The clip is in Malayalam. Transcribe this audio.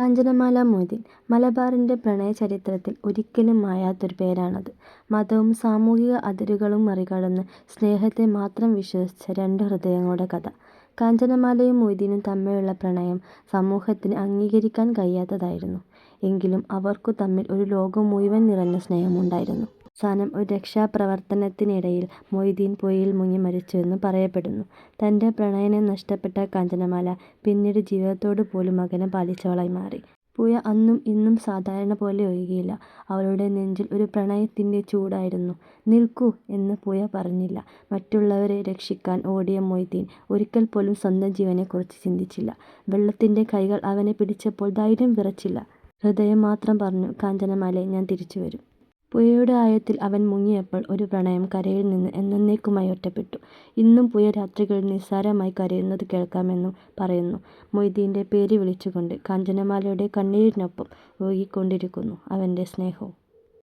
കാഞ്ചനമാല മൊയ്തീൻ മലബാറിന്റെ പ്രണയചരിത്രത്തിൽ ഒരിക്കലും മായാത്തൊരു പേരാണത്. മതവും സാമൂഹിക അതിരുകളും മറികടന്ന് സ്നേഹത്തെ മാത്രം വിശ്വസിച്ച രണ്ട് ഹൃദയങ്ങളുടെ കഥ. കാഞ്ചനമാലയും മൊയ്തീനും തമ്മിലുള്ള പ്രണയം സമൂഹത്തിന് അംഗീകരിക്കാൻ കഴിയാത്തതായിരുന്നു. എങ്കിലും അവർക്കു തമ്മിൽ ഒരു ലോകം മുഴുവൻ നിറഞ്ഞ സ്നേഹമുണ്ടായിരുന്നു. അവസാനം ഒരു രക്ഷാപ്രവർത്തനത്തിനിടയിൽ മൊയ്തീൻ പുഴയിൽ മുങ്ങി മരിച്ചുവെന്ന് പറയപ്പെടുന്നു. തന്റെ പ്രണയനെ നഷ്ടപ്പെട്ട കാഞ്ചനമാല പിന്നീട് ജീവിതത്തോട് പോലും അകലം പാലിച്ചവളായി മാറി. പുഴ അന്നും ഇന്നും സാധാരണ പോലെ ഒഴുകിയില്ല. അവളുടെ നെഞ്ചിൽ ഒരു പ്രണയത്തിന്റെ ചൂടായിരുന്നു. "നിൽക്കൂ" എന്ന് പുഴ പറഞ്ഞില്ല. മറ്റുള്ളവരെ രക്ഷിക്കാൻ ഓടിയ മൊയ്തീൻ ഒരിക്കൽ പോലും സ്വന്തം ജീവനെക്കുറിച്ച് ചിന്തിച്ചില്ല. വെള്ളത്തിന്റെ കൈകൾ അവനെ പിടിച്ചപ്പോൾ ധൈര്യം വിറച്ചില്ല. ഹൃദയം മാത്രം പറഞ്ഞു "കാഞ്ചനമാലേ, ഞാൻ തിരിച്ചുവരും. " പുഴയുടെ ആഴത്തിൽ അവൻ മുങ്ങിയപ്പോൾ ഒരു പ്രണയം കരയിൽ നിന്ന് എന്നെന്നേക്കുമായി ഒറ്റപ്പെട്ടു. ഇന്നും പുയ രാത്രികൾ നിസ്സാരമായി കരയുന്നത് കേൾക്കാമെന്നും പറയുന്നു. മൊയ്തീന്റെ പേര് വിളിച്ചുകൊണ്ട് കാഞ്ചനമാലയുടെ കണ്ണീരിനൊപ്പം ഒഴുകിക്കൊണ്ടിരിക്കുന്നു അവന്റെ സ്നേഹവും.